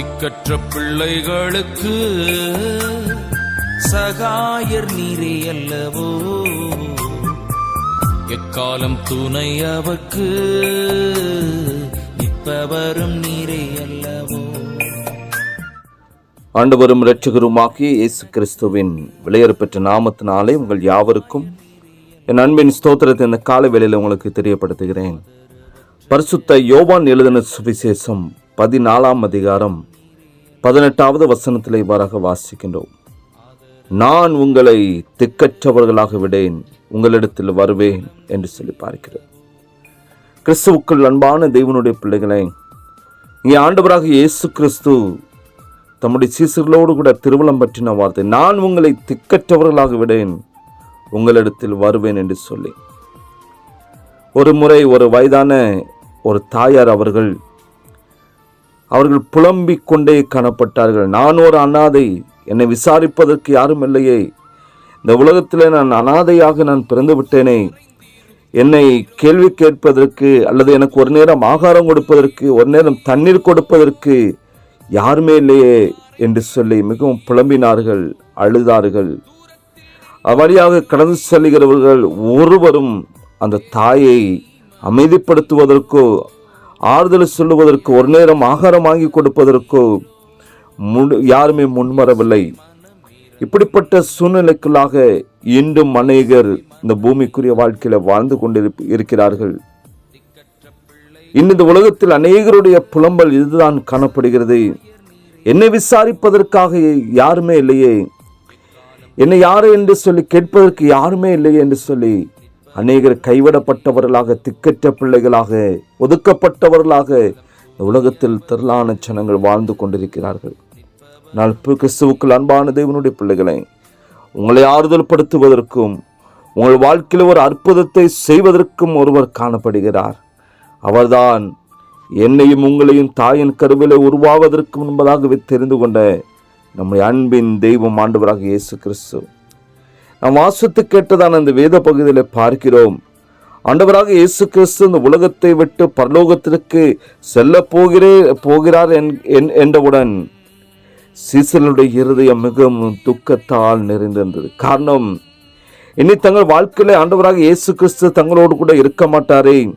திக்கற்ற பிள்ளைகளுக்கு சகாயர் நீரே அல்லவோ? எக்காலம் துணை அவக்கு நிற்பவரும் நீரே அல்லவோ? ஆண்டவரும் இரட்சகருமாகிய இயேசு கிறிஸ்துவின் விலையேறப்பெற்ற நாமத்தினாலே உங்கள் யாவருக்கும் என் அன்பின் ஸ்தோத்திரத்தை இந்த கால வேளையில் உங்களுக்கு தெரியப்படுத்துகிறேன். பரிசுத்த யோவான் எழுதின சுவிசேஷம் பதினாலாம் அதிகாரம் பதினெட்டாவது வசனத்தில் இவ்வாறாக வாசிக்கின்றோம். நான் உங்களை திக்கற்றவர்களாக விடேன் உங்களிடத்தில் வருவேன் என்று சொல்லி பார்க்கிறோம் கிறிஸ்துவுக்குள் அன்பான தெய்வனுடைய பிள்ளைகளை இங்கே ஆண்டவராக இயேசு கிறிஸ்து தம்முடைய சீசர்களோடு கூட திருவள்ளம் பற்றின வார்த்தை நான் உங்களை திக்கற்றவர்களாக விடேன் உங்களிடத்தில் வருவேன் என்று சொல்லி. ஒரு முறை ஒரு வயதான ஒரு தாயார் அவர்கள் அவர்கள் புலம்பிக் கொண்டே காணப்பட்டார்கள். நான் ஒரு அனாதை என்னை விசாரிப்பதற்கு யாரும் இல்லையே. இந்த உலகத்தில் நான் அனாதையாக நான் பிறந்து விட்டேனே. என்னை கேள்வி கேட்பதற்கு அல்லது எனக்கு ஒரு நேரம் ஆகாரம் கொடுப்பதற்கு ஒரு நேரம் தண்ணீர் கொடுப்பதற்கு யாருமே இல்லையே என்று சொல்லி மிகவும் புலம்பினார்கள் அழுதார்கள். அவ்வழியாக கடந்து செல்கிறவர்கள் ஒருவரும் அந்த தாயை அமைதிப்படுத்துவதற்கோ ஆறுதல் சொல்லுவதற்கு ஒரு நேரம் ஆகாரம் வாங்கி கொடுப்பதற்கோ முன் யாருமே முன்வரவில்லை. இப்படிப்பட்ட சூழ்நிலைக்குள்ளாக இன்றும் அநேகர் இந்த பூமிக்குரிய வாழ்க்கையில் வாழ்ந்து கொண்டிருப் இருக்கிறார்கள். இன்னும் இந்த உலகத்தில் அநேகருடைய புலம்பல் இதுதான் காணப்படுகிறது. என்னை விசாரிப்பதற்காக யாருமே இல்லையே. என்னை யாரு என்று சொல்லி கேட்பதற்கு யாருமே இல்லையே என்று சொல்லி அநேகர் கைவிடப்பட்டவர்களாக திக்கற்ற பிள்ளைகளாக ஒதுக்கப்பட்டவர்களாக உலகத்தில் திரளான ஜனங்கள் வாழ்ந்து கொண்டிருக்கிறார்கள். நான் கிறிஸ்துவுக்குள் அன்பான தேவனுடைய பிள்ளைகளை உங்களை ஆறுதல் படுத்துவதற்கும் உங்கள் வாழ்க்கையில் ஒரு அற்புதத்தை செய்வதற்கும் ஒருவர் காணப்படுகிறார். அவர்தான் என்னையும் உங்களையும் தாயின் கருவிலே உருவாவதற்கு முன்பதாகவே தெரிந்து கொண்ட நம்முடைய அன்பின் தெய்வம் ஆண்டவராக இயேசு கிறிஸ்து. நாம் வாசித்து கேட்டதான அந்த வேத பகுதியில் பார்க்கிறோம். ஆண்டவராக இயேசு கிறிஸ்து இந்த உலகத்தை விட்டு பரலோகத்திற்கு செல்ல போகிறே போகிறார் என்- என்- என்றவுடன் சீசனுடைய இருதயம் மிகவும் துக்கத்தால் நிறைந்திருந்தது. காரணம் இனி தங்கள் வாழ்க்கையில ஆண்டவராக இயேசு கிறிஸ்து தங்களோடு கூட இருக்க மாட்டாரே.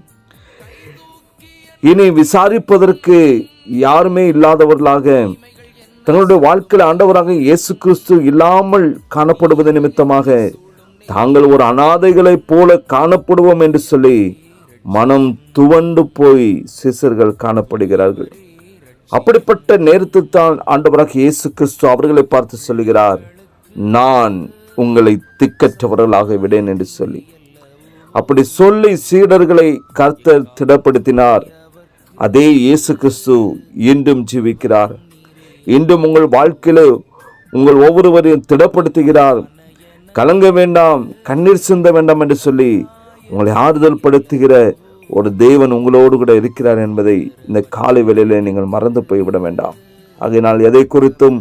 இனி விசாரிப்பதற்கு யாருமே இல்லாதவர்களாக தங்களுடைய வாழ்க்கையில் ஆண்டவராக இயேசு கிறிஸ்து இல்லாமல் காணப்படுவது நிமித்தமாக தாங்கள் ஒரு அனாதைகளைப் போல காணப்படுவோம் என்று சொல்லி மனம் துவண்டு போய் சிசர்கள் காணப்படுகிறார்கள். அப்படிப்பட்ட நேரத்தில் தான் ஆண்டவராக இயேசு கிறிஸ்து அவர்களை பார்த்து சொல்கிறார் நான் உங்களை திக்கற்றவர்களாக விடேன் என்று சொல்லி. அப்படி சொல்லி சீடர்களை கர்த்தர் திடப்படுத்தினார். அதே இயேசு கிறிஸ்து இன்றும் ஜீவிக்கிறார். இன்றும் உங்கள் வாழ்க்கையில் உங்கள் ஒவ்வொருவரையும் திடப்படுத்துகிறார். கலங்க வேண்டாம் கண்ணீர் சிந்த வேண்டாம் என்று சொல்லி உங்களை ஆறுதல் படுத்துகிற ஒரு தேவன் உங்களோடு கூட இருக்கிறார் என்பதை இந்த காலை வேளையில் நீங்கள் மறந்து போய்விட வேண்டாம். ஆகையினால் எதை குறித்தும்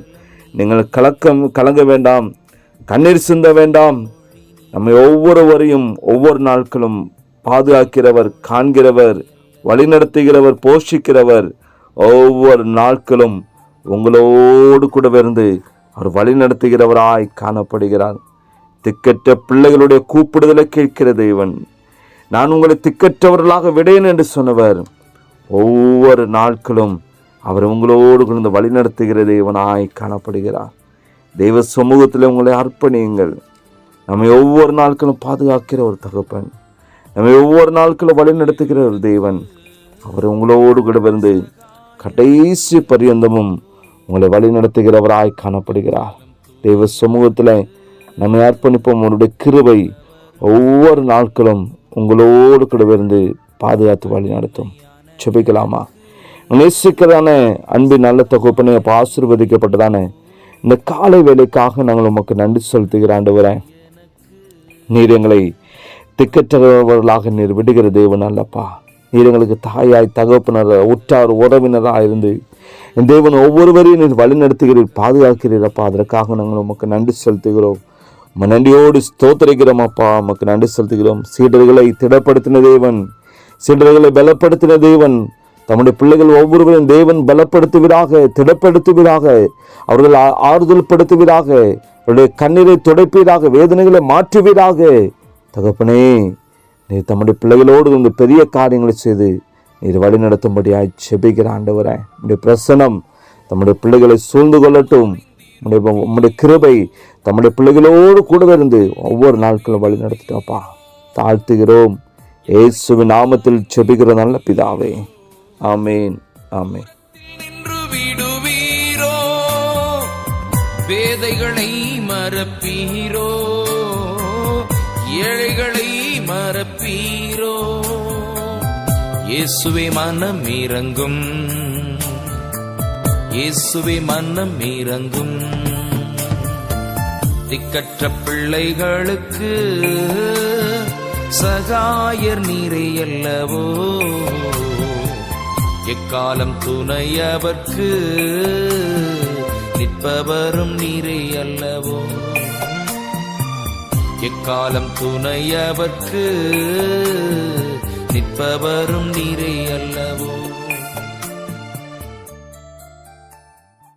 நீங்கள் கலக்கம் கலங்க வேண்டாம் கண்ணீர் சிந்த வேண்டாம். நம்மை ஒவ்வொருவரையும் ஒவ்வொரு நாட்களும் பாதுகாக்கிறவர் காண்கிறவர் வழிநடத்துகிறவர் போஷிக்கிறவர் ஒவ்வொரு நாட்களும் உங்களோடு கூட இருந்து அவர் வழி நடத்துகிறவராய் காணப்படுகிறார். திக்கற்ற பிள்ளைகளுடைய கூப்பிடுதலை கேட்கிற தேவன். நான் உங்களை திக்கற்றவர்களாக விடேன் என்று சொன்னவர். ஒவ்வொரு நாட்களும் அவர் உங்களோடு இருந்து வழிநடத்துகிற தேவனாய் காணப்படுகிறார். தெய்வ சமூகத்தில் உங்களை அர்ப்பணியுங்கள். நம்மை ஒவ்வொரு நாட்களும் பாதுகாக்கிற ஒரு தகப்பன். நம்மை ஒவ்வொரு நாட்களும் வழி நடத்துகிற ஒரு தேவன். அவர் உங்களோடு கூட இருந்து கடைசி பரியந்தமும் உங்களை வழி நடத்துகிறவராய் காணப்படுகிறார். தெய்வ சமூகத்தில் நம்மை அர்ப்பணிப்போம். அவருடைய கிருவை ஒவ்வொரு நாட்களும் உங்களோடு கூட இருந்து பாதுகாத்து வழி நடத்தும் செபிக்கலாமா நேசிக்கிறதான அன்பின் நல்ல தகுப்பனை அப்போ ஆசீர்வதிக்கப்பட்டதான இந்த காலை வேலைக்காக நாங்கள் உமக்கு நன்றி செலுத்துகிற ஆண்டவரே. நீர் எங்களை திக்கற்றவர்களாக நீர் விடுகிற தேவன் அல்லப்பா. நீர் எங்களுக்கு தாயாய் தகப்பனர் உற்றார் உறவினராக இருந்து தேவன் ஒவ்வொருவரையும் நீர் வழிநடத்துகிறீர் பாதுகாக்கிறீரப்பா அதற்காக நாங்கள் உமக்கு நன்றி செலுத்துகிறோம். நன்றியோடு ஸ்தோத்தரிக்கிறோம் அப்பா. உமக்கு நன்றி செலுத்துகிறோம். சீடர்களை திடப்படுத்தின தேவன் சீடர்களை பலப்படுத்தின தேவன். தம்முடைய பிள்ளைகள் ஒவ்வொருவரும் தேவன் பலப்படுத்துவீராக திடப்படுத்துவீராக அவர்கள் ஆறுதல் படுத்துவீராக அவருடைய கண்ணீரை துடைப்பீராக வேதனைகளை மாற்றுவீராக. தகப்பனே நீ தம்முடைய பிள்ளைகளோடு இந்த பெரிய காரியங்களை செய்து நீர் வழி நடத்தும்படியாய் செபிக்கிற ஆண்டவரே உடைய பிரசனம் தம்முடைய பிள்ளைகளை சூழ்ந்து கொள்ளட்டும். உம்முடைய உம்முடைய கிருபை தம்முடைய பிள்ளைகளோடு கூடவே இருந்து ஒவ்வொரு நாட்களும் வழி நடத்திட்டோப்பா தாழ்த்துகிறோம். இயேசுவின் நாமத்தில் செபிக்கிற நல்ல பிதாவே. ஆமேன். ஆமேன். வேதைகளை மறப்பீரோ ஏழைகளை மறப்பீரோ இயேசுவே மனம் இறங்கும். இயேசுவே மனம் இறங்கும். திக்கற்ற பிள்ளைகளுக்கு சகாயர் நீரே அல்லவோ? எக்காலம் துணையவர்க்கு நிற்பவரும் நீரே அல்லவோ? எக்காலம் துணையவர்க்கு நிற்பவரும் நீரே அல்லவோ?